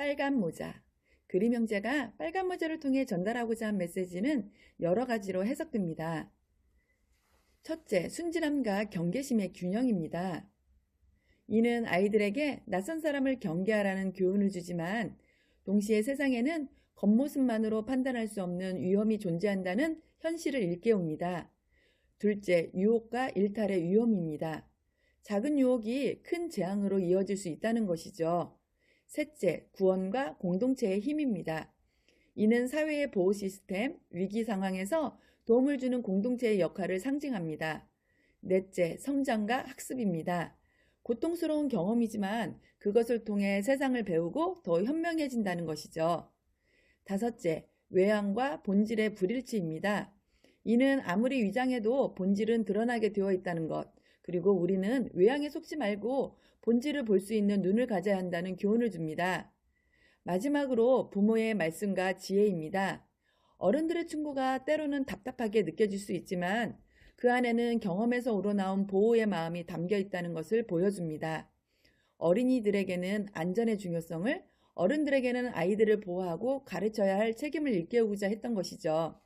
빨간 모자. 그림 형제가 빨간 모자를 통해 전달하고자 한 메시지는 여러 가지로 해석됩니다. 첫째, 순진함과 경계심의 균형입니다. 이는 아이들에게 낯선 사람을 경계하라는 교훈을 주지만 동시에 세상에는 겉모습만으로 판단할 수 없는 위험이 존재한다는 현실을 일깨웁니다. 둘째, 유혹과 일탈의 위험입니다. 작은 유혹이 큰 재앙으로 이어질 수 있다는 것이죠. 셋째, 구원과 공동체의 힘입니다. 이는 사회의 보호 시스템, 위기 상황에서 도움을 주는 공동체의 역할을 상징합니다. 넷째, 성장과 학습입니다. 고통스러운 경험이지만 그것을 통해 세상을 배우고 더 현명해진다는 것이죠. 다섯째, 외양과 본질의 불일치입니다. 이는 아무리 위장해도 본질은 드러나게 되어 있다는 것, 그리고 우리는 외양에 속지 말고 본질을 볼 수 있는 눈을 가져야 한다는 교훈을 줍니다. 마지막으로 부모의 말씀과 지혜입니다. 어른들의 충고가 때로는 답답하게 느껴질 수 있지만 그 안에는 경험에서 우러나온 보호의 마음이 담겨 있다는 것을 보여줍니다. 어린이들에게는 안전의 중요성을, 어른들에게는 아이들을 보호하고 가르쳐야 할 책임을 일깨우고자 했던 것이죠.